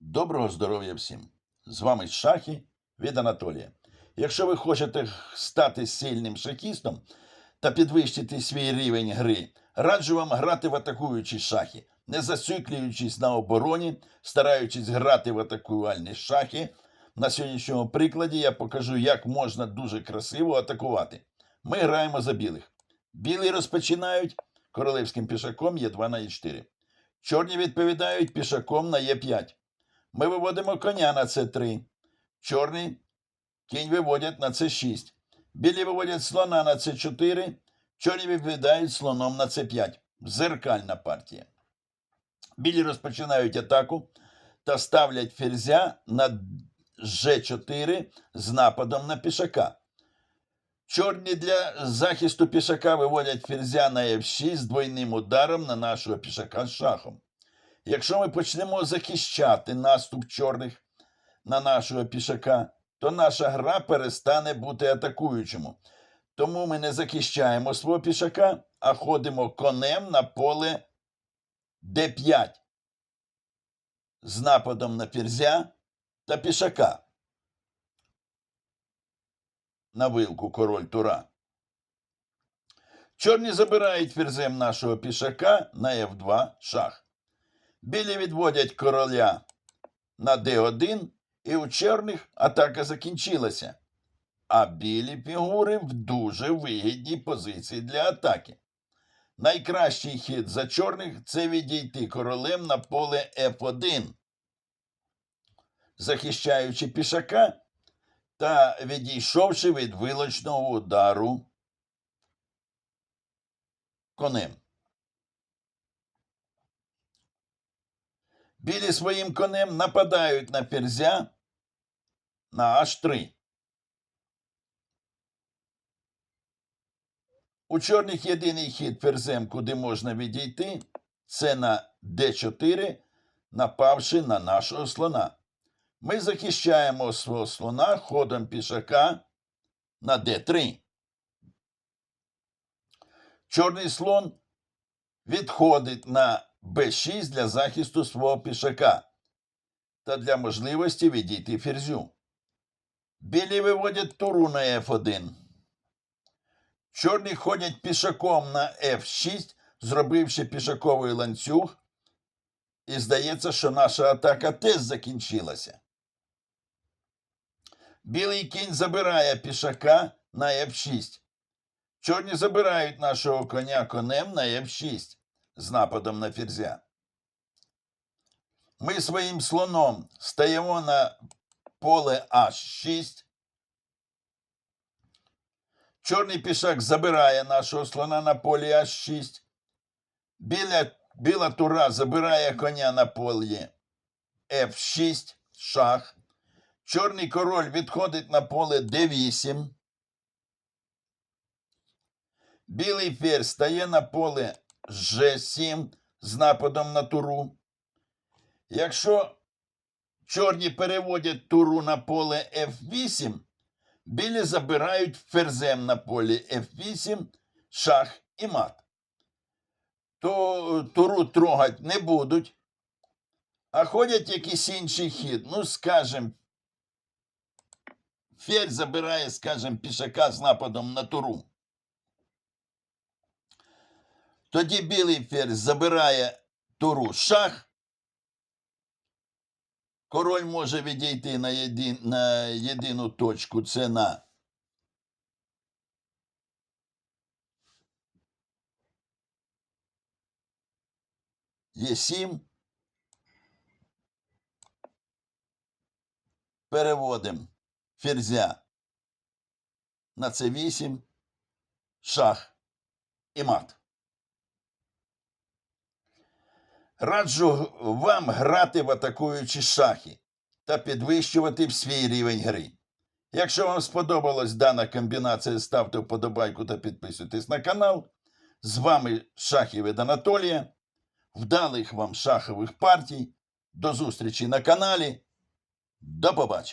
Доброго здоров'я всім! З вами шахи від Анатолія. Якщо ви хочете стати сильним шахістом та підвищити свій рівень гри, раджу вам грати в атакуючі шахи, не зациклюючись на обороні, стараючись грати в атакувальні шахи. На сьогоднішньому прикладі я покажу, як можна дуже красиво атакувати. Ми граємо за білих. Білі розпочинають королевським пішаком Є2 на Е4. Чорні відповідають пішаком на Е5. Ми виводимо коня на С3. Чорний кінь виводять на С6. Білі виводять слона на С4. Чорні відповідають слоном на С5. Зеркальна партія. Білі розпочинають атаку та ставлять ферзя на Ж4 з нападом на пішака. Чорні для захисту пішака виводять ферзя на F6 з двойним ударом на нашого пішака з шахом. Якщо ми почнемо захищати наступ чорних на нашого пішака, то наша гра перестане бути атакуючому. Тому ми не захищаємо свого пішака, а ходимо конем на поле d5 з нападом на ферзя та пішака. На вилку король Тура. Чорні забирають ферзем нашого пішака на F2 шах. Білі відводять короля на d1, і у чорних атака закінчилася. А білі фігури в дуже вигідній позиції для атаки. Найкращий хід за чорних це відійти королем на поле F1, захищаючи пішака та відійшовши від вилочного удару конем. Білі своїм конем нападають на ферзя на H3. У чорних єдиний хід ферзем, куди можна відійти, це на d4, напавши на нашого слона. Ми захищаємо свого слона ходом пішака на d3. Чорний слон відходить на b6 для захисту свого пішака та для можливості відійти ферзю. Білі виводять туру на f1. Чорні ходять пішаком на f6, зробивши пішаковий ланцюг. І здається, що наша атака теж закінчилася. Білий кінь забирає пішака на f6. Чорні забирають нашого коня конем на f6 з нападом на ферзя. Ми своїм слоном стаємо на поле H6. Чорний пішак забирає нашого слона на полі H6. Біля, біла тура забирає коня на полі F6, шах. Чорний король відходить на поле D8. Білий ферзь стає на поле G7 з нападом на туру. Якщо чорні переводять туру на поле F8, білі забирають ферзем на полі F8, шах і мат. То туру трогать не будуть, а ходять якийсь інший хід. Ну, скажем, ферзь забирає, скажем, пішака з нападом на туру. Тоді білий ферзь забирає туру шах. Король може відійти на, єдин, на єдину точку. Це на Є7. Переводимо ферзя на С8, шах і мат. Раджу вам грати в атакуючі шахи та підвищувати свій рівень гри. Якщо вам сподобалась дана комбінація, ставте вподобайку та підписуйтесь на канал. З вами Шахів від Анатолія. Вдалих вам шахових партій. До зустрічі на каналі. До побачення!